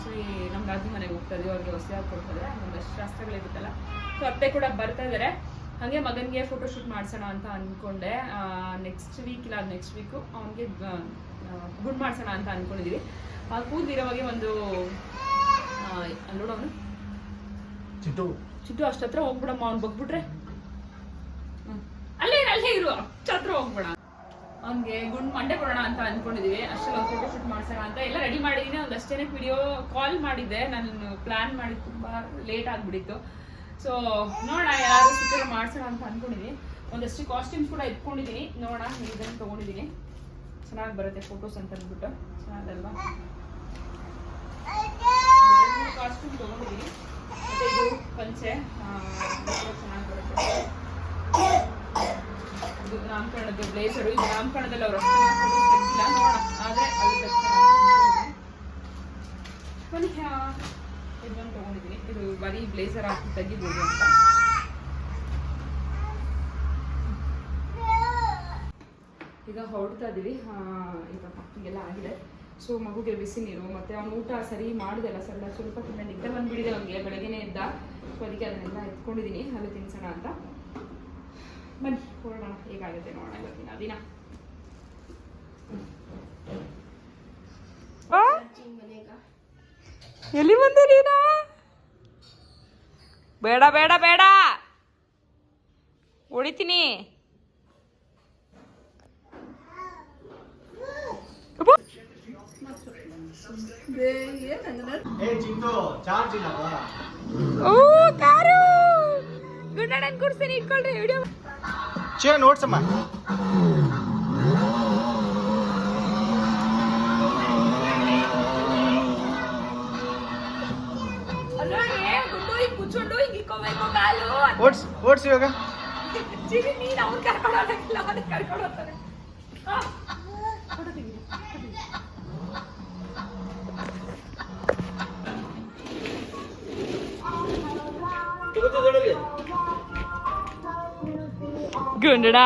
Actually ನಮ್ಮ ರಾಜ್ಯ ಮನೆಗೆ ಹೋಗ್ತಾ ಇದ್ದೀವಿ ಅವ್ರಿಗೆ ಹೊಸ ಕೊಡ್ತಾರೆ ಒಂದಷ್ಟು ಶಾಸ್ತ್ರಗಳಿರುತ್ತಲ್ಲ ಸೊ ಅತ್ತೆ ಕೂಡ ಬರ್ತಾ ಇದ್ದಾರೆ ಹಾಗೆ ಮಗನಿಗೆ ಫೋಟೋಶೂಟ್ ಮಾಡ್ಸೋಣ ಮಾಡಿಸೋಣ ಅಂತ ಅಂದ್ಕೊಂಡೆ ನೆಕ್ಸ್ಟ್ ವೀಕ್ ಇಲ್ಲ ನೆಕ್ಸ್ಟ್ ವೀಕು ಅವನಿಗೆ ಗುಡ್ ಮಾಡ್ಸೋಣ ಅಂತ ಅಂದ್ಕೊಂಡಿದ್ದೀವಿ ಆ ಕೂದಿರೋವಾಗೆ ಒಂದು ನೋಡೋನು ಚಿಟ್ಟು. ಚಿಟ್ಟು ಅಷ್ಟತ್ರ ಹೋಗ್ಬಿಡಮ್ಮ ಅವ್ನು ಬಗ್ಬಿಟ್ರೆ. ಅಲ್ಲೇ ಇರು, ಅಲ್ಲೇ ಇರು ಹತ್ರ ಹೋಗ್ಬೇಡ. ಅವ್ನಿಗೆ ಗುಂಡ್ ಮಂಡೆ ಕೊಡೋಣ ಅಂತ ಅನ್ಕೊಂಡಿದೀವಿ. ಅಷ್ಟೇ ಒಂದು ಫೋಟೋ ಶೂಟ್ ಮಾಡ್ಸೋಣ ಅಂತ. ಎಲ್ಲ ರೆಡಿ ಮಾಡಿದೀನಿ. ಒಂದು ಅಷ್ಟೇನೆ ವಿಡಿಯೋ ಕಾಲ್ ಮಾಡಿದ್ದೆ. ನಾನು ಪ್ಲಾನ್ ಮಾಡಿ ತುಂಬಾ ಲೇಟ್ ಆಗಿಬಿಡಿತ್ತು ಸೊ ನೋಡೋಣ ಯಾರು ಸಿಕ್ಕರು ಮಾಡ್ಸೋಣ ಅಂತ ಅನ್ಕೊಂಡಿದೀನಿ. ಒಂದಷ್ಟು ಕಾಸ್ಟ್ಯೂಮ್ಸ್ ಕೂಡ ಇಟ್ಕೊಂಡಿದೀನಿ. ನೋಡೋಣ ಇದನ್ನು ತಗೊಂಡಿದೀನಿ. ಚೆನ್ನಾಗಿ ಬರುತ್ತೆ ಫೋಟೋಸ್ ಅಂತ ಅಂದ್ಬಿಟ್ಟು. ಚೆನ್ನಾಗಲ್ವಾ? ಕಾಸ್ಟ್ಯೂಮ್ ಇದು, ಪಂಚೆ. ಚೆನ್ನಾಗಿ ಬರುತ್ತೆ. ಇದು ನಾಮಕರಣದ ಬ್ಲೇಸರು ಇದು ನಾಮಕರಣದಲ್ಲಿ ಅವ್ರು ತೆಗ್ದಿಲ್ಲ ಆದ್ರೆ ಅದು ತಕ್ಷಣ ಇದೊಂದು ತಗೊಂಡಿದ್ದೀನಿ. ಇದು ಬರೀ ಬ್ಲೇಸರ್ ಹಾಕಿ ತೆಗಿಬೋದು ಅಂತ. ಈಗ ಹೊರಡ್ತಾ ಇದೀವಿ. ಆ, ಈಗ ಮಕ್ಕಳಿಗೆಲ್ಲ ಆಗಿದೆ. ಸೊ ಮಗುಗೆ ಬಿಸಿ ನೀರು ಮತ್ತೆ ಅವ್ನು ಊಟ ಸರಿ ಮಾಡಿದೆಲ್ಲ ಸರ್ ಸ್ವಲ್ಪ ತಿನ್ನ ನಿದ್ದೆ ಬಂದ್ಬಿಡಿದೆ ಅವನಿಗೆ. ಬೆಳಗ್ಗೆನೇ ಇದ್ದ ಸೊ ಅದಕ್ಕೆ ಅದನ್ನೆಲ್ಲ ಎತ್ಕೊಂಡಿದ್ದೀನಿ. ಅಲ್ಲಿ ತಿನ್ಸೋಣ ಅಂತ. ಬನ್ನಿ ಹೊರಡೋಣ ಹೇಗಾಗುತ್ತೆ ನೋಡೋಣ ಇವತ್ತಿನ ದಿನ ಎಲ್ಲಿ ಬಂದೆ ನೀನು ಬೇಡ ಬೇಡ ಬೇಡ ಹೊಡಿತೀನಿ ಓ ಕಾರು! ಗುಂಡಣ್ಣನ್ ಕೂರ್ಸ್ತೀನಿ ಇಟ್ಕೊಳ್ರಿ ವಿಡಿಯೋ ಚೇ ನೋಡ್ಸಮ್ಮ ಅಲ್ಲ ಏ ಗುಂಡು ಈಗ ಕುಚ್ಕೊಂಡು ಈಗ ಗುಂಡಡ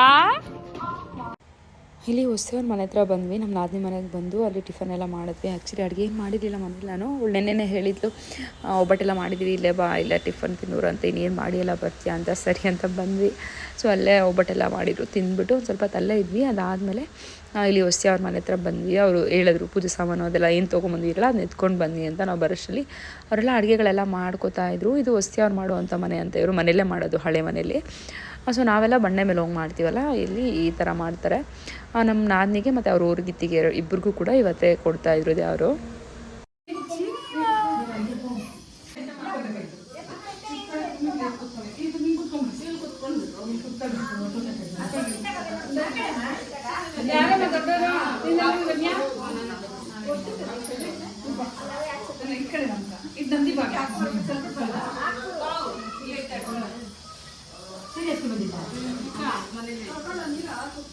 ಇಲ್ಲಿ ಹೊಸವ್ರ ಮನೆ ಹತ್ರ ಬಂದ್ವಿ. ನಮ್ಮ ನಾದಿನಿ ಮನೆಗೆ ಬಂದು ಅಲ್ಲಿ ಟಿಫನ್ ಎಲ್ಲ ಮಾಡಿದ್ವಿ. ಆ್ಯಕ್ಚುಲಿ ಅಡುಗೆ ಏನು ಮಾಡಿರಲಿಲ್ಲ ಮನೇಲಿ. ನಾನು ನೆನ್ನೆನೇ ಹೇಳಿದ್ಲು. ಒಬ್ಬಟ್ಟೆಲ್ಲ ಮಾಡಿದ್ವಿ. ಇಲ್ಲೇ ಬಾ, ಇಲ್ಲ ಟಿಫನ್ ತಿನ್ನೋರು ಅಂತ ಇನ್ನೇನು ಮಾಡಿ ಎಲ್ಲ ಬರ್ತೀಯ ಅಂತ, ಸರಿ ಅಂತ ಬಂದ್ವಿ. ಸೊ ಅಲ್ಲೇ ಒಬ್ಬಟ್ಟೆಲ್ಲ ಮಾಡಿದ್ರು. ತಿಂದ್ಬಿಟ್ಟು ಒಂದು ಸ್ವಲ್ಪ ತಲ್ಲೇ ಇದ್ವಿ. ಅದಾದಮೇಲೆ ಇಲ್ಲಿ ಹೊಸಿ ಅವ್ರ ಮನೆ ಹತ್ರ ಬಂದ್ವಿ. ಅವರು ಹೇಳಿದ್ರು, ಪೂಜೆ ಸಾಮಾನು ಅದೆಲ್ಲ ಏನು ತೊಗೊಂಬಂದಿರಲ್ಲ ಅದನ್ನ ಎತ್ಕೊಂಡು ಬನ್ನಿ ಅಂತ ನಾವು ಬರೋಷ್ಟರಲ್ಲಿ ಅವರೆಲ್ಲ ಅಡುಗೆಗಳೆಲ್ಲ ಮಾಡ್ಕೋತಾ ಇದ್ರು. ಇದು ಹೊಸಿ ಅವ್ರು ಮಾಡುವಂಥ ಮನೆ ಅಂತ ಇವರು ಮನೆಯಲ್ಲೇ ಮಾಡೋದು, ಹಳೆ ಮನೇಲಿ ಸೊ ನಾವೆಲ್ಲ ಬಂಡೆ ಮೇಲೆ ಹೋಗಿ ಮಾಡ್ತೀವಲ್ಲ, ಇಲ್ಲಿ ಈ ಥರ ಮಾಡ್ತಾರೆ. ನಮ್ಮ ನಾದಿನಿಗೆ ಮತ್ತು ಅವ್ರ ಊರಿಗಿತ್ತಿಗೆ ಇಬ್ಬರಿಗೂ ಕೂಡ ಇವತ್ತೇ ಕೊಡ್ತಾ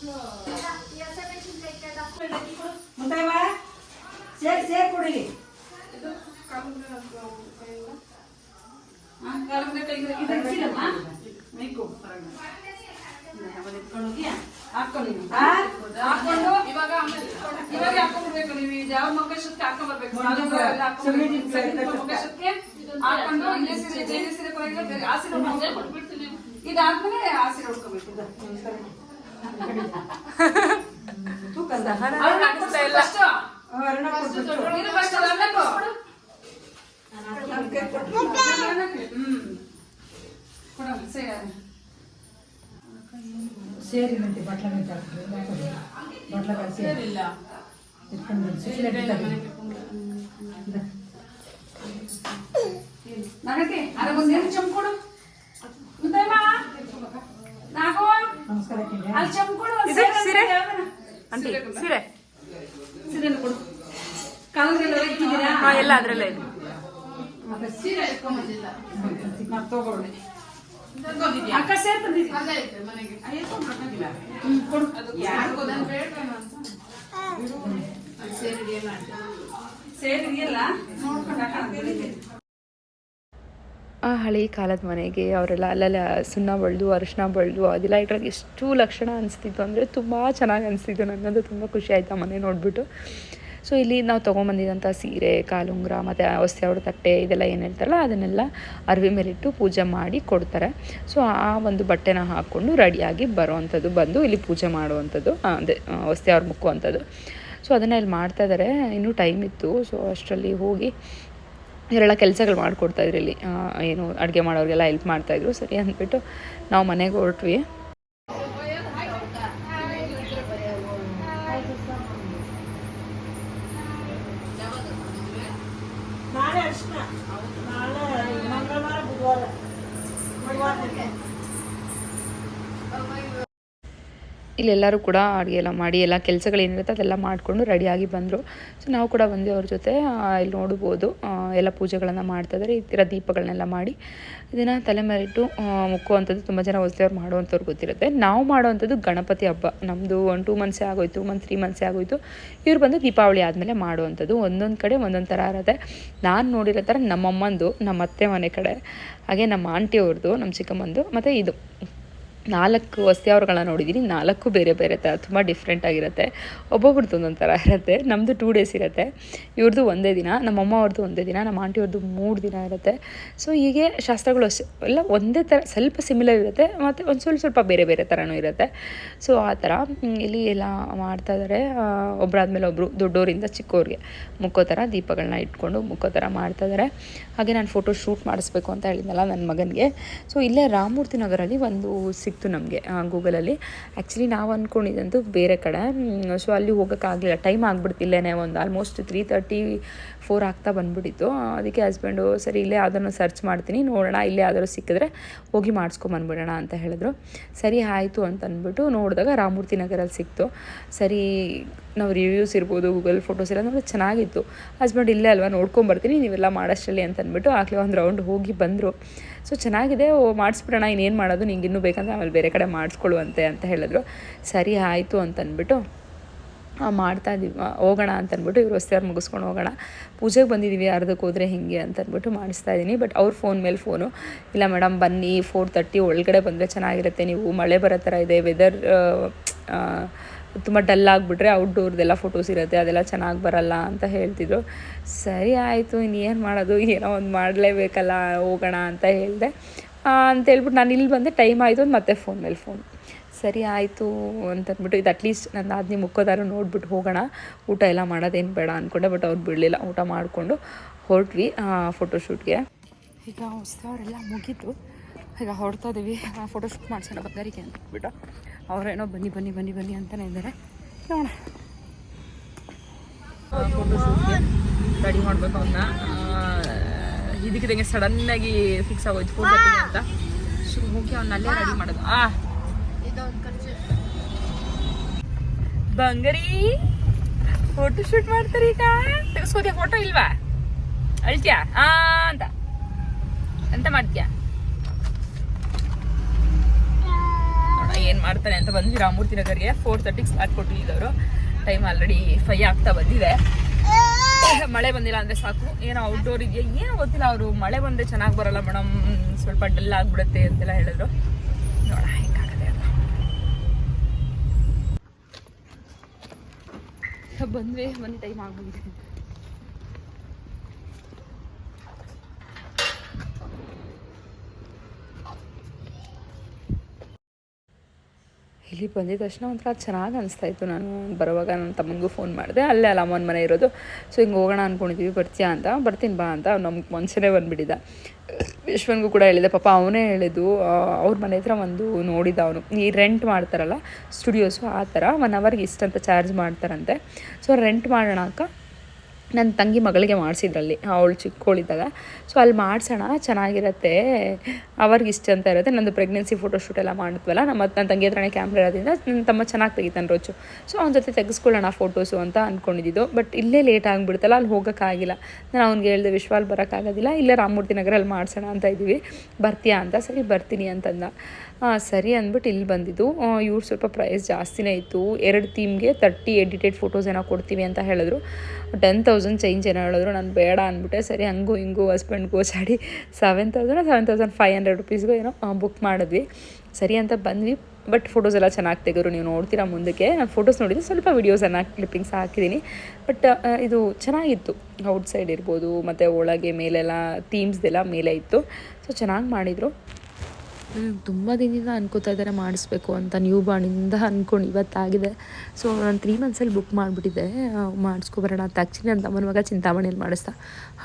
ಇದ್ರು ಅವರು ಸೇರ್ ಸೇರ್ ಕೊಡಿ ಹಾಕೊಂಡು ಇವಾಗ ಇವಾಗ ಹಾಕೊಂಡ್ಬಿಡ್ಬೇಕು ನೀವು ಇದು ಯಾವ ಮೊಕ್ಕಶಕ್ಕೆ ಹಾಕೊಂಡ್ಬರ್ಬೇಕು ಎಲ್ಲ ಹಾಕೊಂಡ್ಬರ್ಬೇಕು. ಸಂಗೀತ ಮೊಕ್ಕಶಕ್ಕೆ ಹಾಕೊಂಡು ಇಲ್ಲೇ ಸೀರೆ ಜೈನ ಸೀರೆ ಕೊನೆಗೆ ಬೇರೆ ಆ ಸೀರೆ ಉಟ್ಕೊಂಡು ಇದಾದ್ಮೇಲೆ ಆ ಸೀರೆ ಉಟ್ಕೋಬೇಕು ಇದು. ಅವ್ರು ಹಾಕ್ಕೊಡ್ತಾ ಇಲ್ಲ. ನೀನು first ಅದನ್ನ ಹಾಕು. ಹ್ಮ್. ಕೊಡಮ್ಮ, ಸೇ- ಸೇರಿನಂತೆ ಬಟ್ಲ ಬಟ್ಲ ಸೇರಿ. ನನಗೆ ಅದಕ್ಕೊಂದು ನೀರು ಚಂಪ್ ಕೊಡು ಮುದ್ದಮ್ಮ ನಾಗೋ ಸೀರೆ ಸೀರೆ? ಆಂಟಿ ಸೀರೆನ ಕೊಡು. ಇಟ್ಟಿದ್ದೀರಾ? ಹಾಂ ಎಲ್ಲ ಅದರಲ್ಲೇ ಇದೆ. ಮತ್ತೆ ಸೀರೆ ತಗೊಳ್ಳಿ. ಅಕ್ಕ ಸೇರ್ ತಂದಿದ್ದೀನಿ ಹ್ಮ್, ಕೊಡು ಸೇರಿದೆಯಲ್ಲ ನೋಡ್ಕೊಂಡು ಹಾಕೊಂಡು ಆ ಹಳೆ ಕಾಲದ ಮನೆಗೆ ಅವರೆಲ್ಲ ಅಲ್ಲೆಲ್ಲ ಸುಣ್ಣ ಬಳ್ದು ಅರಿಶಿನ ಬಳ್ದು, ಅದೆಲ್ಲ ಇಟ್ರಾಗ ಎಷ್ಟು ಲಕ್ಷಣ ಅನಿಸ್ತಿತ್ತು ಅಂದರೆ ತುಂಬ ಚೆನ್ನಾಗಿ ಅನಿಸ್ತಿತ್ತು. ನನಗಂತೂ ತುಂಬ ಖುಷಿ ಆಯಿತು ಆ ಮನೆ ನೋಡಿಬಿಟ್ಟು. ಸೊ ಇಲ್ಲಿ ನಾವು ತೊಗೊಂಬಂದಿದ್ದಂಥ ಸೀರೆ, ಕಾಲುಂಗ್ರ, ಮತ್ತು ಅವಸ್ಥೆ ಅವ್ರ ತಟ್ಟೆ ಇದೆಲ್ಲ ಏನು ಹೇಳ್ತಾರಲ್ಲ, ಅದನ್ನೆಲ್ಲ ಅರಿವಿ ಮೇಲಿಟ್ಟು ಪೂಜೆ ಮಾಡಿ ಕೊಡ್ತಾರೆ. ಸೊ ಆ ಒಂದು ಬಟ್ಟೆನ ಹಾಕ್ಕೊಂಡು ರೆಡಿಯಾಗಿ ಬರೋವಂಥದ್ದು ಬಂದು ಇಲ್ಲಿ ಪೂಜೆ ಮಾಡುವಂಥದ್ದು ಅದೇ ಅವಸ್ಥೆ ಅವ್ರು ಮುಕ್ಕುವಂಥದ್ದು. ಸೊ ಅದನ್ನು ಇಲ್ಲಿ ಮಾಡ್ತಾ ಇದ್ದಾರೆ ಇನ್ನೂ ಟೈಮ್ ಇತ್ತು. ಸೊ ಅಷ್ಟರಲ್ಲಿ ಹೋಗಿ ಇವರೆಲ್ಲ ಕೆಲಸಗಳು ಮಾಡಿಕೊಡ್ತಾಯಿದ್ರು ಇಲ್ಲಿ ಏನು ಅಡುಗೆ ಮಾಡೋರಿಗೆಲ್ಲ ಹೆಲ್ಪ್ ಮಾಡ್ತಾಯಿದ್ರು ಸರಿ ಅಂದ್ಬಿಟ್ಟು ನಾವು ಮನೆಗೆ ಹೊರಟ್ವಿ. ಇಲ್ಲೆಲ್ಲರೂ ಕೂಡ ಅಡುಗೆ ಎಲ್ಲ ಮಾಡಿ, ಎಲ್ಲ ಕೆಲಸಗಳೇನಿರುತ್ತೆ ಅದೆಲ್ಲ ಮಾಡಿಕೊಂಡು ರೆಡಿಯಾಗಿ ಬಂದರು. ಸೊ ನಾವು ಕೂಡ ಬಂದು ಅವ್ರ ಜೊತೆ ಇಲ್ಲಿ ನೋಡ್ಬೋದು ಎಲ್ಲ ಪೂಜೆಗಳನ್ನು ಮಾಡ್ತಾಯಿದ್ದಾರೆ ಈ ಥರ ದೀಪಗಳನ್ನೆಲ್ಲ ಮಾಡಿ. ಇದನ್ನು ತಲೆ ಮೇಲಿಟ್ಟು ಮುಕ್ಕುವಂಥದ್ದು ತುಂಬ ಜನ ಹೊಸದೇವ್ರು ಮಾಡುವಂಥವ್ರು ಗೊತ್ತಿರುತ್ತೆ. ನಾವು ಮಾಡುವಂಥದ್ದು ಗಣಪತಿ ಹಬ್ಬ. ನಮ್ಮದು ಒನ್ ಟೂ ಮಂತ್ಸೇ ಆಗೋಯ್ತು ಮಂತ್ ತ್ರೀ ಮಂತ್ಸೇ ಆಗೋಯ್ತು. ಇವ್ರು ಬಂದು ದೀಪಾವಳಿ ಆದಮೇಲೆ ಮಾಡುವಂಥದ್ದು. ಒಂದೊಂದು ಕಡೆ ಒಂದೊಂದು ಥರ ಇರುತ್ತೆ. ನಾನು ನೋಡಿರೋ ಥರ ನಮ್ಮಮ್ಮಂದು ನಮ್ಮ ಅತ್ತೆ ಮನೆ ಕಡೆ, ಹಾಗೆ ನಮ್ಮ ಆಂಟಿಯವ್ರದ್ದು ನಮ್ಮ ಚಿಕ್ಕಮ್ಮಂದು, ಮತ್ತು ಇದು. ನಾಲ್ಕು ವಸ್ತಿಯವ್ರುಗಳನ್ನ ನೋಡಿದ್ದೀನಿ ನಾಲ್ಕು ಬೇರೆ ಬೇರೆ ಥರ ತುಂಬ ಡಿಫ್ರೆಂಟ್ ಆಗಿರುತ್ತೆ. ಒಬ್ಬೊಬ್ರದ್ದು ಒಂದೊಂದು ಥರ ಇರುತ್ತೆ. ನಮ್ಮದು ಟೂ ಡೇಸ್ ಇರುತ್ತೆ. ಇವ್ರದ್ದು ಒಂದೇ ದಿನ, ನಮ್ಮಮ್ಮ ಅವ್ರದ್ದು ಒಂದೇ ದಿನ, ನಮ್ಮ ಆಂಟಿಯವ್ರದ್ದು ಮೂರು ದಿನ ಇರುತ್ತೆ. ಸೊ ಹೀಗೆ ಶಾಸ್ತ್ರಗಳು ಎಲ್ಲ ಒಂದೇ ಥರ ಸ್ವಲ್ಪ ಸಿಮಿಲರ್ ಇರುತ್ತೆ, ಮತ್ತು ಒಂದು ಸ್ವಲ್ಪ ಸ್ವಲ್ಪ ಬೇರೆ ಬೇರೆ ಥರನೂ ಇರುತ್ತೆ. ಸೊ ಆ ಥರ ಇಲ್ಲಿ ಎಲ್ಲ ಮಾಡ್ತಾ ಇದ್ದಾರೆ ಒಬ್ಬರಾದ್ಮೇಲೆ ಒಬ್ಬರು ದೊಡ್ಡವರಿಂದ ಚಿಕ್ಕವ್ರಿಗೆ ಮುಖೋ ಥರ ದೀಪಗಳನ್ನ ಇಟ್ಕೊಂಡು ಮುಖೋ ಥರ ಮಾಡ್ತಾ ಇದ್ದಾರೆ ಹಾಗೆ ನಾನು ಫೋಟೋ ಶೂಟ್ ಮಾಡಿಸ್ಬೇಕು ಅಂತ ಹೇಳಿದ್ನಲ್ಲ ನನ್ನ ಮಗನಿಗೆ. ಸೊ ಇಲ್ಲೇ ರಾಮಮೂರ್ತಿ ನಗರಲ್ಲಿ ಒಂದು ಸಿಕ್ತು ನಮಗೆ ಗೂಗಲಲ್ಲಿ. ಆ್ಯಕ್ಚುಲಿ ನಾವು ಅಂದ್ಕೊಂಡಿದ್ದಂತು ಬೇರೆ ಕಡೆ. ಸೊ ಅಲ್ಲಿ ಹೋಗೋಕ್ಕಾಗಲಿಲ್ಲ ಟೈಮ್ ಆಗಿಬಿಡ್ತಿಲ್ಲೇನೆ ಒಂದು ಆಲ್ಮೋಸ್ಟ್ ತ್ರೀ ತರ್ಟಿ ಫೋರ್ ಆಗ್ತಾ ಬಂದ್ಬಿಟ್ಟಿತ್ತು. ಅದಕ್ಕೆ ಹಸ್ಬೆಂಡು ಸರಿ, ಇಲ್ಲೇ ಅದನ್ನು ಸರ್ಚ್ ಮಾಡ್ತೀನಿ. ನೋಡೋಣ, ಇಲ್ಲೇ ಯಾವ್ದಾದ್ರು ಸಿಕ್ಕಿದ್ರೆ ಹೋಗಿ ಮಾಡಿಸ್ಕೊಂಬಂದ್ಬಿಡೋಣ ಅಂತ ಹೇಳಿದ್ರು. ಸರಿ, ಆಯಿತು, ಅಂತ ಅಂದ್ಬಿಟ್ಟು ನೋಡಿದಾಗ ರಾಮಮೂರ್ತಿ ನಗರಲ್ಲಿ ಸಿಕ್ತು. ಸರಿ, ನಾವು ರಿವ್ಯೂಸ್ ಇರ್ಬೋದು, ಗೂಗಲ್ ಫೋಟೋಸ್ ಎಲ್ಲ ನೋಡಿ ಚೆನ್ನಾಗಿತ್ತು. ಹಸ್ಬೆಂಡ್ ಇಲ್ಲೇ ಅಲ್ವಾ ನೋಡ್ಕೊಂಬರ್ತೀನಿ ನೀವೆಲ್ಲ ಮಾಡೋಷ್ಟರಲ್ಲಿ, ಅಂತ ಅಂದ್ಬಿಟ್ಟು ಆಗಲೇ ಒಂದು ರೌಂಡ್ ಹೋಗಿ ಬಂದರು. ಸೊ ಚೆನ್ನಾಗಿದೆ, ಓ, ಮಾಡಿಸ್ಬಿಡೋಣ, ಇನ್ನೇನು ಮಾಡೋದು ನಿಂಗೆ ಇನ್ನೂ ಬೇಕಂದ್ರೆ ಆಮೇಲೆ ಬೇರೆ ಕಡೆ ಮಾಡಿಸ್ಕೊಳ್ಳುವಂತೆ ಅಂತ ಹೇಳಿದ್ರು. ಸರಿ, ಆಯಿತು ಅಂತ ಅಂದ್ಬಿಟ್ಟು ಮಾಡ್ತಾ ಇದ್ದೀವಿ ಹೋಗೋಣ ಅಂತ ಅಂದ್ಬಿಟ್ಟು ಇವ್ರು ಹೊಸ್ತಿಯವ್ರು ಮುಗಿಸ್ಕೊಂಡು ಹೋಗೋಣ. ಪೂಜೆಗೆ ಬಂದಿದ್ದೀವಿ ಅರ್ಧಕ್ಕೆ ಹೋದರೆ ಹಿಂಗೆ ಅಂತ ಅಂದ್ಬಿಟ್ಟು ಮಾಡಿಸ್ತಾ ಇದ್ದೀನಿ ಬಟ್ ಅವ್ರ ಫೋನ್ ಮೇಲೆ ಫೋನು. ಇಲ್ಲ ಮೇಡಮ್, ಬನ್ನಿ ಫೋರ್ ತರ್ಟಿ ಒಳಗಡೆ ಬಂದರೆ ಚೆನ್ನಾಗಿರುತ್ತೆ, ನೀವು ಮಳೆ ಬರೋ ಥರ ಇದೆ ವೆದರ್ ತುಂಬ ಡಲ್ ಆಗಿಬಿಟ್ರೆ ಔಟ್ಡೋರ್ದೆಲ್ಲ ಫೋಟೋಸ್ ಇರುತ್ತೆ ಅದೆಲ್ಲ ಚೆನ್ನಾಗಿ ಬರಲ್ಲ ಅಂತ ಹೇಳ್ತಿದ್ರು. ಸರಿ ಆಯಿತು ಇನ್ನೇನು ಮಾಡೋದು? ಏನೋ ಒಂದು ಮಾಡಲೇಬೇಕಲ್ಲ ಹೋಗೋಣ ಅಂತ ಹೇಳಿದೆ. ಅಂತ ಹೇಳ್ಬಿಟ್ಟು ನಾನು ಇಲ್ಲಿ ಬಂದೆ ಟೈಮ್ ಆಯಿತು ಅಂತ ಮತ್ತೆ ಫೋನ್ ಮೇಲೆ ಫೋನ್ ಸರಿ ಆಯಿತು ಅಂತಂದ್ಬಿಟ್ಟು ಇದು ಅಟ್ಲೀಸ್ಟ್ ನನ್ನ ಆದ್ನಿ ಮುಕ್ಕೋದಾರು ನೋಡ್ಬಿಟ್ಟು ಹೋಗೋಣ. ಊಟ ಎಲ್ಲ ಮಾಡೋದೇನು ಬೇಡ ಅಂದ್ಕೊಂಡೆ ಬಟ್ ಅವ್ರು ಬಿಡಲಿಲ್ಲ. ಊಟ ಮಾಡಿಕೊಂಡು ಹೊರಟ್ವಿ ಫೋಟೋಶೂಟ್ಗೆ ಈಗ ಹೊಸದವರೆಲ್ಲ ಮುಗೀತು. ಈಗ ಹೊರಡ್ತಾ ಇದ್ದೀವಿ ಫೋಟೋಶೂಟ್ ಮಾಡ್ಸೋಣ ಬಂಗಾರಿಗೆ ಅಂದ್ಬಿಟ್ಟು ಅವರೇನೋ ಬನ್ನಿ ಬನ್ನಿ ಬನ್ನಿ ಬನ್ನಿ ಅಂತಲೇ ಇದ್ದಾರೆ. ನೋಡೋಣ. ರೆಡಿ ಮಾಡಬೇಕು ಅವನ್ನ ಇದಕ್ಕಿದಂಗೆ ಸಡನ್ನಾಗಿ ಫಿಕ್ಸ್ ಆಗೋಯ್ತು. ಫೋಟೋ ಅಂತ. ಶುರು ಅವನ್ನ ಅಲ್ಲೇ ರೆಡಿ ಮಾಡೋದು. ಆ. ಬಂಗರಿ ಫೋಟೋ ಶೂಟ್ ಮಾಡ್ತಾರೆ ಈಗ? ತೆಗೆಸ್ಕೋದ್ಯಾ ಫೋಟೋ ಇಲ್ವಾ? ಅಳ್ತ್ಯಾ? ಆ, ಅಂತ. ಎಂತ ಮಾಡ್ತೀಯಾ? ಏನ್ ಮಾಡ್ತಾರೆ ಅಂತ ಬಂದ್ವಿ. ರಾಮೂರ್ತಿ ನಗರ್ಗೆ ಫೋರ್ ತರ್ಟಿಗೆ ಸ್ಟಾರ್ಟ್ ಕೊಟ್ಟಿದ್ದವರು. ಟೈಮ್ ಆಲ್ರೆಡಿ ಫೈ ಆಗ್ತಾ ಬಂದಿದೆ. ಮಳೆ ಬಂದಿಲ್ಲ ಅಂದ್ರೆ ಸಾಕು. ಏನೋ ಔಟ್ಡೋರ್ ಇದೆಯಾ ಏನೋ ಗೊತ್ತಿಲ್ಲ ಅವರು. ಮಳೆ ಬಂದ್ರೆ ಚೆನ್ನಾಗಿ ಬರಲ್ಲ ಮೇಡಮ್. ಸ್ವಲ್ಪ ಡಲ್ ಆಗಿಬಿಡುತ್ತೆ ಅಂತೆಲ್ಲ ಹೇಳಿದ್ರು. ನೋಡ ಹೆಂಗಾಗದೆ ಅಲ್ಲ ಬಂದ್ವಿ ಒಂದು ಟೈಮ್ ಆಗ್ಬಿಟ್ಟಿದೆ ಇಲ್ಲಿ ಬಂದಿದ ತಕ್ಷಣ ಒಂಥರ ಚೆನ್ನಾಗಿ ಅನಿಸ್ತಾ ಇತ್ತು ನಾನು. ಬರುವಾಗ ನನ್ನ ತಮ್ಮನಿಗೂ ಫೋನ್ ಮಾಡಿದೆ. ಅಲ್ಲೇ ಅಲ್ಲ, ಅಮ್ಮನ ಮನೆ ಇರೋದು. ಸೊ ಹಿಂಗೆ ಹೋಗೋಣ ಅಂದ್ಕೊಂಡಿದ್ದೀವಿ ಬರ್ತೀಯಾ ಅಂತ. ಬರ್ತೀನಿ ಬಾ ಅಂತ ನಮ್ಗೆ ಮನುಷ್ಯನೇ ಬಂದುಬಿಟ್ಟಿದ್ದ. ವಿಶ್ವನಿಗೂ ಕೂಡ ಹೇಳಿದೆ, ಪಾಪ ಅವನೇ ಹೇಳಿದ್ದು ಅವ್ರ ಮನೆ ಹತ್ರ ಒಂದು ನೋಡಿದ ಅವನು. ಈ ರೆಂಟ್ ಮಾಡ್ತಾರಲ್ಲ ಸ್ಟುಡಿಯೋಸು ಆ ಥರ ಒನ್ ಅವರ್ಗೆ ಇಷ್ಟಂತ ಚಾರ್ಜ್ ಮಾಡ್ತಾರಂತೆ. ಸೊ ರೆಂಟ್ ಮಾಡೋಣ ಅಕ್ಕ ನನ್ನ ತಂಗಿ ಮಗಳಿಗೆ ಮಾಡಿಸಿದ್ರಲ್ಲಿ, ಅವಳು ಚಿಕ್ಕವಳಿದ್ದಾಗ ಸೊ ಅಲ್ಲಿ ಮಾಡಿಸೋಣ, ಚೆನ್ನಾಗಿರುತ್ತೆ. ಅವ್ರಿಗೆ ಇಷ್ಟ ಅಂತ ಇರುತ್ತೆ. ನಂದು ಪ್ರೆಗ್ನೆನ್ಸಿ ಫೋಟೋಶೂಟ್ ಎಲ್ಲ ಮಾಡಿದ್ವಲ್ಲ, ನಮ್ಮ ನನ್ನ ತಂಗಿ ಹತ್ರನೇ ಕ್ಯಾಮ್ರಾ ಇರೋದ್ರಿಂದ ನನ್ನ ತಮ್ಮ ಚೆನ್ನಾಗಿ ತೆಗಿತಾನೆ ರೋಚು ಸೊ ಅವ್ನ ಜೊತೆ ತೆಗೆಸ್ಕೊಳ್ಳೋಣ ಫೋಟೋಸು ಅಂತ ಅಂದ್ಕೊಂಡಿದ್ದು ಬಟ್ ಇಲ್ಲೇ ಲೇಟ್ ಆಗಿಬಿಡ್ತಲ್ಲ, ಅಲ್ಲಿ ಹೋಗೋಕ್ಕಾಗಿಲ್ಲ. ನಾನು ಅವ್ನಿಗೆ ಹೇಳಿದೆ, ವಿಶ್ವಾಲ್ ಬರೋಕ್ಕಾಗೋದಿಲ್ಲ. ಇಲ್ಲೇ ರಾಮಮೂರ್ತಿ ನಗರಲ್ಲಿ ಮಾಡಿಸೋಣ ಅಂತ ಇದ್ದೀವಿ. ಬರ್ತೀಯಾ ಅಂತ? ಸರಿ, ಬರ್ತೀನಿ ಅಂತಂದ. ಸರಿ ಅಂದ್ಬಿಟ್ಟು ಇಲ್ಲಿ ಬಂದಿದ್ದು. ಇವ್ರು ಸ್ವಲ್ಪ ಪ್ರೈಸ್ ಜಾಸ್ತಿನೇ ಇತ್ತು. ಎರಡು ಥೀಮ್ಗೆ ತರ್ಟಿ ಎಡಿಟೆಡ್ ಫೋಟೋಸ್ ಏನೋ ಕೊಡ್ತೀವಿ ಅಂತ ಹೇಳಿದ್ರು. ಟೆನ್ ತೌಸಂಡ್ ಚೇಂಜ್ ಏನೋ ಹೇಳಿದ್ರು. ನಾನು ಬೇಡ ಅಂದ್ಬಿಟ್ಟೆ. ಸರಿ, ಹಂಗೂ ಹಿಂಗೂ ಹಸ್ಬೆಂಡ್ಗೂ sari seven thousand seven thousand five hundred ರುಪೀಸ್ಗೂ ಏನೋ ಬುಕ್ ಮಾಡಿದ್ವಿ. ಸರಿ ಅಂತ ಬಂದ್ವಿ. ಬಟ್ ಫೋಟೋಸ್ ಎಲ್ಲ ಚೆನ್ನಾಗಿ ತೆಗೆದ್ರು. ನೀವು ನೋಡ್ತೀರಾ ಮುಂದಕ್ಕೆ. ನಾನು ಫೋಟೋಸ್ ನೋಡಿದ್ರೆ ಸ್ವಲ್ಪ ವೀಡಿಯೋಸನ್ನು ಕ್ಲಿಪ್ಪಿಂಗ್ಸ್ ಹಾಕಿದ್ದೀನಿ. ಬಟ್ ಇದು ಚೆನ್ನಾಗಿತ್ತು. ಔಟ್ಸೈಡ್ ಇರ್ಬೋದು, ಮತ್ತು ಒಳಗೆ ಮೇಲೆಲ್ಲ ಥೀಮ್ಸ್ದೆಲ್ಲ ಮೇಲೆ ಇತ್ತು. ಸೊ ಚೆನ್ನಾಗಿ ಮಾಡಿದರು. ತುಂಬ ದಿನದಿಂದ ಅನ್ಕೋತಾ ಇದ್ದಾರೆ ಮಾಡಿಸ್ಬೇಕು ಅಂತ ನ್ಯೂ ಬಾರ್ನಿಂದ ಅಂದ್ಕೊಂಡು ಇವತ್ತಾಗಿದೆ. ಸೊ ನಾನು ತ್ರೀ ಮಂತ್ಸಲ್ಲಿ ಬುಕ್ ಮಾಡಿಬಿಟ್ಟಿದ್ದೆ. ಮಾಡಿಸ್ಕೊಬರೋಣ ಅಂತ. ಆ್ಯಕ್ಚುಲಿ ನನ್ನ ತಮ್ಮನ ಮಗ ಚಿಂತಾಮಣಿಯಲ್ಲಿ ಮಾಡಿಸ್ತಾ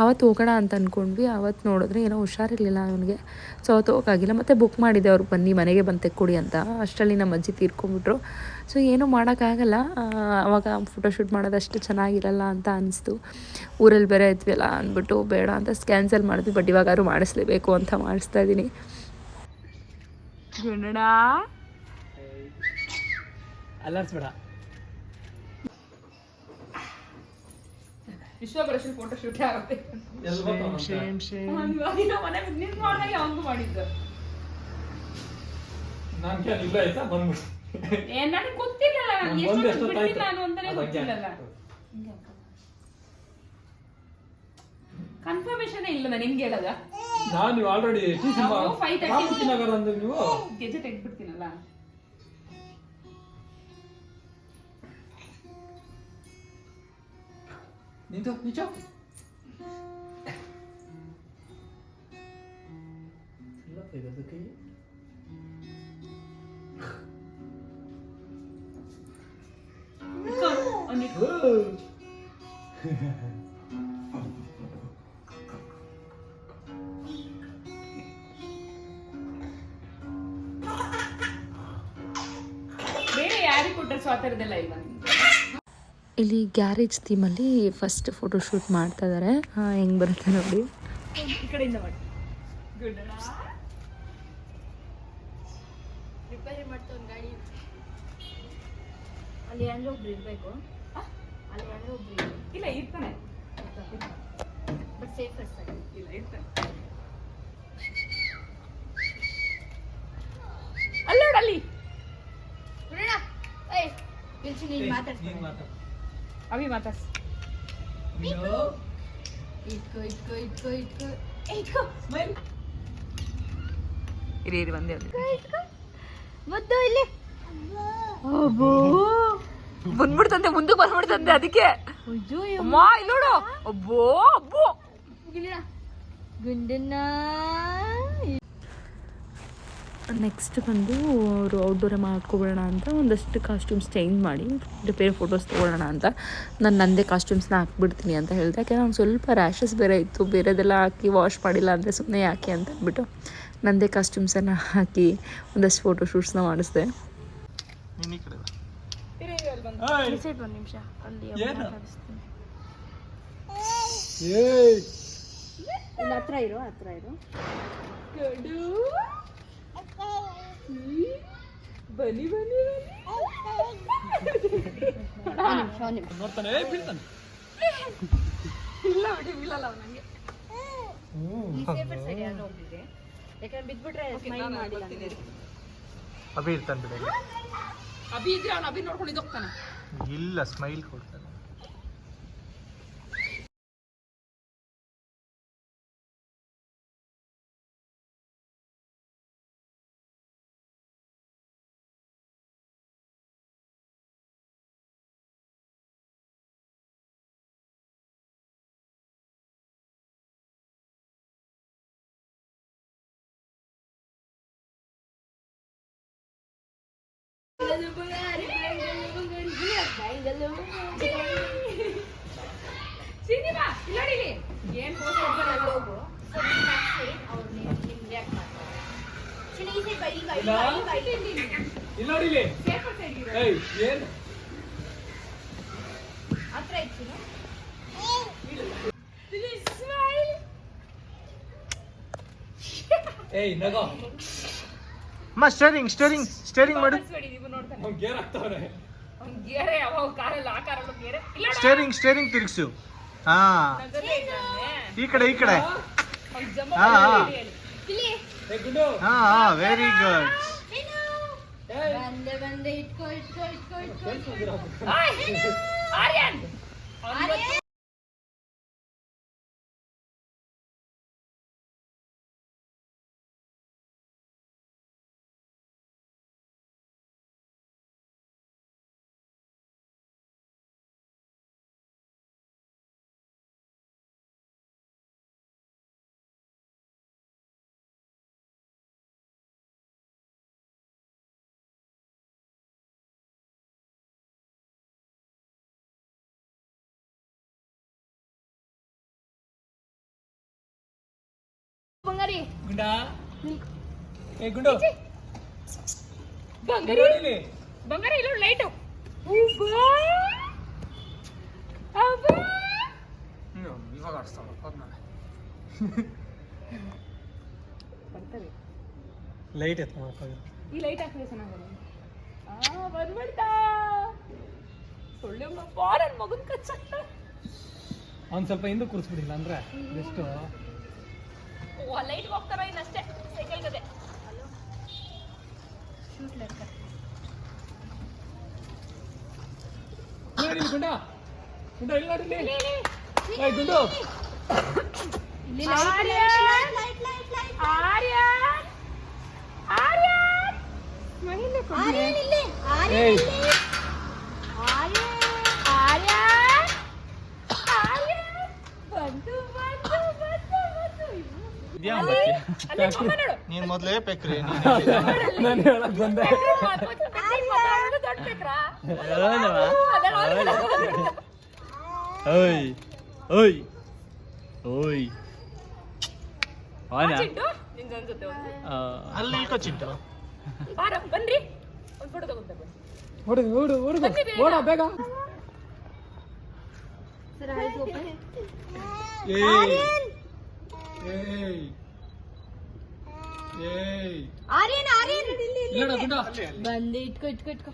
ಅವತ್ತು ಹೋಗೋಣ ಅಂತ ಅಂದ್ಕೊಂಡ್ವಿ ಅವತ್ತು ನೋಡಿದ್ರೆ ಏನೋ ಹುಷಾರಿರಲಿಲ್ಲ ಅವನಿಗೆ. ಸೊ ಅವತ್ತು ಹೋಗೋಕ್ಕಾಗಿಲ್ಲ ಮತ್ತು ಬುಕ್ ಮಾಡಿದ್ದೆ ಅವ್ರು, ಬನ್ನಿ, ಮನೆಗೆ ಬಂದು ತೆಕ್ಕೊಡಿ ಅಂತ. ಅಷ್ಟರಲ್ಲಿ ನಮ್ಮ ಅಜ್ಜಿ ತೀರ್ಕೊಂಬಿಟ್ರು ಸೊ ಏನೂ ಮಾಡೋಕ್ಕಾಗಲ್ಲ. ಅವಾಗ ಫೋಟೋಶೂಟ್ ಮಾಡೋದಷ್ಟು ಚೆನ್ನಾಗಿರಲ್ಲ ಅಂತ ಅನಿಸ್ತು. ಊರಲ್ಲಿ ಬೇರೆ ಇದ್ವಿಲ್ಲ ಅಂದ್ಬಿಟ್ಟು, ಬೇಡ ಅಂತ ಕ್ಯಾನ್ಸಲ್ ಮಾಡಿದ್ವಿ, ಬಟ್ ಇವಾಗಾದ್ರೂ ಮಾಡಿಸ್ಲೇಬೇಕು ಅಂತ ಮಾಡಿಸ್ತಾ ಇದ್ದೀನಿ. ಗುಂಡಣ ಅಲ್ಲಾಡ್ಸ್ಬೇಡ. ವಿಶ್ವಭರಶಿ ಫೋಟೋ ಶೂಟ್ ಆಗುತ್ತೆ. ಶೇಮ್ ಶೇಮ್ ಇವಾಗಿನ ಮನೆ ನಿನ್ ಮಾಡಿದಾಗ ಅವಂಗೂ ಮಾಡಿದ್ದು. ನಾನು ಕೇಳಿ ಇಲ್ಲ ಆಯ್ತಾ? ಬಂದ್ಬಿಡು. ಏ ನನಗೆ ಗೊತ್ತಿಲ್ಲಲ್ಲ ನಾನ್ ಎಷ್ಟು? ನಾನು ಅಂತಾನೆ ಗೊತ್ತಿಲ್ಲಲ್ಲ. ಕನ್ಫರ್ಮೇಶನ್ ಇಲ್ಲ ನಾನು ನಿಮ್ಗೆ ಹೇಳದ? ನಾನ್ ನೀವು ಆಲ್ರೆಡಿ ಟಿ ಸಿ ನಾವು 5:30 ರಾಮಮೂರ್ತಿ ನಗರ ಅಂದ್ರೆ ನೀವು ಗೆಜೆ ತೆಗ್ದ್ಬಿಡ್ತೀನಲ್ಲ. ನಿಂತು ನಿಜ ಇಲ್ಲಿ. ಗ್ಯಾರೇಜ್ ಥೀಮಲ್ಲಿ ಫಸ್ಟ್ ಫೋಟೋ ಶೂಟ್ ಮಾಡ್ತಾ ಇದ್ದಾರೆ ಹೆಂಗ್ ಬರುತ್ತೆ ನೋಡಿ. ಈ ಕಡೆಯಿಂದ ಮಾಡಿ. ಗುಡ್ಡಣ ಅಲ್ಲಿ ಯಾರೋ ಒಬ್ರು ಇರ್ಬೇಕು. ಅಲ್ಲಿ ಯಾರೋ ಒಬ್ರು ಇರ್ಬೇಕು. ಇಲ್ಲ ಇರ್ತಾನೆ. ಬಟ್ ಸೇಫ್ ಅಷ್ಟೇ. ಇಲ್ಲ ಇರ್ತಾನೆ. ಅಲ್ಲಿ ನೋಡು ಅಲ್ಲಿ. ಇರಿ ಇರಿ ಒಂದೇ ಇಟ್ಕೋ ಮುದ್ದು ಇಲ್ಲಿ. ಬಂದ್ಬಿಡ್ತಂತೆ ಮುಂದಕ್ಕೆ ಬಂದ್ಬಿಡ್ತಂತೆ ಅದಕ್ಕೆ. ಅಮ್ಮ ಇಲ್ಲಿ ನೋಡು. ಅಬ್ಬೋ ಅಬ್ಬೋ. ಗುಂಡನ್ನ. ನೆಕ್ಸ್ಟ್ ಬಂದು ಅವರು ಔಟ್ಡೋರೇ ಮಾಡ್ಕೊಬಿಡೋಣ ಅಂತ ಒಂದಷ್ಟು ಕಾಸ್ಟ್ಯೂಮ್ಸ್ ಚೇಂಜ್ ಮಾಡಿ ರಿಪೇರ್ ಫೋಟೋಸ್ ತೊಗೊಳ್ಳೋಣ ಅಂತ. ನಾನು ನನ್ನದೇ ಕಾಸ್ಟ್ಯೂಮ್ಸ್ನ ಹಾಕ್ಬಿಡ್ತೀನಿ ಅಂತ ಹೇಳಿದೆ. ಯಾಕೆಂದ್ರೆ ಅವ್ನು ಸ್ವಲ್ಪ ರ್ಯಾಷಸ್ ಬೇರೆ ಇತ್ತು. ಬೇರೆದೆಲ್ಲ ಹಾಕಿ ವಾಶ್ ಮಾಡಿಲ್ಲ ಅಂದರೆ ಸುಮ್ಮನೆ ಯಾಕೆ ಅಂತ ಅಂದ್ಬಿಟ್ಟು ನನ್ನದೇ ಕಾಸ್ಟ್ಯೂಮ್ಸನ್ನು ಹಾಕಿ ಒಂದಷ್ಟು ಫೋಟೋ ಶೂಟ್ಸ್ನ ಮಾಡಿಸ್ದೆ. ಹತ್ರ ಇರು ಹತ್ರ ಇರು. ಬನ್ನಿ ಬನ್ನಿ ನಿಮಿಷ ನೋಡ್ತಾನೆ. ಬೀಳ್ತಾನೆ. ಇಲ್ಲ ಬಿಡಿ ಬೀಳಲ್ಲ ಅವ್ನು ನಂಗೆ ಈ ಸೇಫರ್ ಸೈಡ್ ಯಾರೋ ಒಬ್ರಿದೆ ಯಾಕಂದ್ರೆ ಬಿದ್ಬಿಟ್ರೆ ಸ್ಮೈಲ್ ಮಾಡಿಲ್ಲ. ಅಭಿ ಇರ್ತಾನೆ ಬಿಡಿ. ಅಭಿ ಇದ್ರೆ ಅವ್ನು ಅಭಿ ನೋಡ್ಕೊಂಡು ಹೋಗ್ತಾನೆ. ಇಲ್ಲ ಸ್ಮೈಲ್ ಕೊಡ್ತಾನೆ. ಇಲ್ಲ. ನೋಡಿ ಇಲ್ಲಿ. ಏಯ್ ಏನ್? ಹತ್ರ ಇತ್ತು ಏಯ್ ನಗೋ. ಅಮ್ಮ ಸ್ಟೇರಿಂಗ್ ಸ್ಟೇರಿಂಗ್ ಸ್ಟೇರಿಂಗ್ ಮಾಡು. ಗೇರ್ ಅವ್ನ್ ಗೇರೆ ಯಾವಾಗ ಕಾರಲ್ಲಿ ಆ ಕಾರಲ್ಲೂ ಗೇರೆ. ಇಲ್ಲ ಸ್ಟೇರಿಂಗ್ ಸ್ಟೇರಿಂಗ್ ತಿರುಗಿಸು. ಹಾ. ಈ ಕಡೆ ಈ ಕಡೆ. ಹಾ, ಹಾ. Very good. ಬಂದೆ ಬಂದೆ. ಇಟ್ಕೋ ಇಟ್ಕೋ ಇಟ್ಕೋ ಇಟ್ಕೋ ಆರ್ಯನ್. ಅರೆ ಬಂಗಾರಿ. ಗುಂಡಾ. ಏ ಗುಂಡು. ಬಂಗಾರಿ ಇಲ್ಲಿ ನೋಡಿ ಇಲ್ಲಿ ಬಂಗಾರ ಇಲ್ಲ ಲೈಟು ಎತ್ತ ಈ ಲೈಟ್ ಹಾಕಿದ್ರೆ ಚೆನ್ನಾಗಲ್ಲ ಆ ಬಂದ್ಬಿಡ್ತಾ. ಸೊಳ್ಳೆ ಫಾರನ್ ಮಗನ್ ಕಚ್ಚತ್ತ ಅವ್ನು ಸ್ವಲ್ಪ ಹಿಂದೆ ಕೂರಿಸ್ಬಿಡಿಲ್ಲ ಅಂದ್ರೆ ಎಷ್ಟು ಲೈಟ್ ಹೋಗ್ತಾರ ಇನ್ನಷ್ಟೇ ಸೈಕಲ್ ಗದೆ ನೋಡಿ ಇಲ್ಲಿ ಗುಂಡ ಗುಂಡ ಇಲ್ಲಿ ನೋಡಿ ಇಲ್ಲಿ ಏ ಗುಂಡು ನೀನ್ ಮೊದ್ಲೇ ಪೆಕ್ರಿ ನಾನು ಹೇಳಕ್ ಬಂದೆ ಓಯ್ ಓಯ್ ಓಯ್. ಅಲ್ಲಿ ಬನ್ರಿ ಒಂದ್ ಫೋಟೋ ತಗೊಂತ ಬನ್ನಿ ಓಡು ಓಡು ಓಡು ಓಡ ಬೇಗ ಏ ಆರ್ಯನ್ ಆರ್ಯನ್ ಇಲ್ಲ ನೋಡು ಗುಂಡ ಬಂದು ಇಟ್ಕೋ ಇಟ್ಕೋ ಇಟ್ಕೋ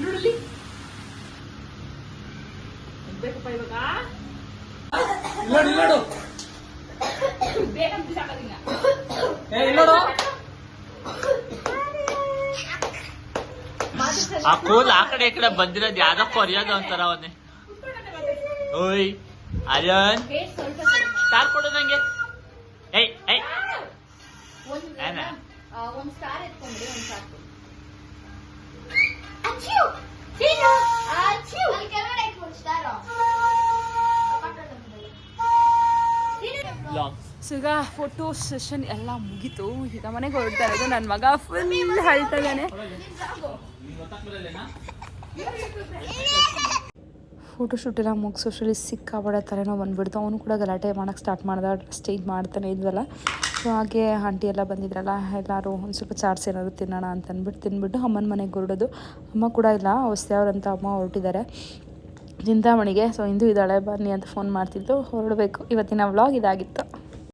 ನೋಡಲಿ ಬೇಕಪ್ಪ ಇವಾಗ? ಬೇಗ ಬಿಸಾಕೋದಿಲ್ಲ ಆ ಕೂಲ್ ಆ ಕಡೆ ಈ ಕಡೆ ಬಂದಿರೋದು ಯಾವ್ದೋ ಕೊರಿಯೋದು ಅಂತಾರ ಅವನ್ನೇ ಓಯ್ ಅಯ್ಯನ್ ಸ್ಟಾರ್ ಕೊಡು ನಂಗೆ. ಏಯ್ ಏಯ್. ಸ್ಟಾರ್. ಎತ್ಕೊಂಡ್ರಿ ಒಂದ್ ಸ್ಟಾರ್ ಸೊ ಈಗ ಫೋಟೋ ಸೆಷನ್ ಎಲ್ಲ ಮುಗೀತು. ಈಗ ಮನೆಗೆ ಹೊರಡ್ತಾ ಇರೋದು ನನ್ನ ಮಗ. ಫುಲ್ ಹೇಳ್ತಾ ಇದ್ದಾನೆ ಫೋಟೋಶೂಟ್ ಎಲ್ಲ ಮುಗಿಸೋಷ್ಟರಲ್ಲಿ ಸಿಕ್ಕಾಬಡ ಥರನೋ ಬಂದ್ಬಿಡ್ತು. ಅವನು ಕೂಡ ಗಲಾಟೆ ಮಾಡೋಕ್ಕೆ ಸ್ಟಾರ್ಟ್ ಮಾಡ್ದ ಸ್ಟೇಜ್ ಮಾಡ್ತಾನೆ ಇದ್ವಲ್ಲ. ಸೊ ಹಾಗೆ ಆಂಟಿ ಎಲ್ಲ ಬಂದಿದ್ರಲ್ಲ, ಎಲ್ಲರೂ ಒಂದು ಸ್ವಲ್ಪ ಚಾಟ್ಸ್ ಏನಾದ್ರು ತಿನ್ನೋಣ ಅಂತ ಅಂದ್ಬಿಟ್ಟು ಅಮ್ಮನ ಮನೆಗೆ ಹೊರಡೋದು. ಅಮ್ಮ ಕೂಡ ಇಲ್ಲ ಹೊಸ್ತ್ಯಾವ್ರಂತ ಅಮ್ಮ ಹೊರಟಿದ್ದಾರೆ. ಚಿಂತಾಮಣಿಗೆ ಸೊ ಇಂದು ಇದ್ದಾಳೆ, ಬನ್ನಿ ಅಂತ ಫೋನ್ ಮಾಡ್ತಿದ್ದು, ಹೊರಡಬೇಕು. ಇವತ್ತಿನ ವ್ಲಾಗ್ ಇದಾಗಿತ್ತು.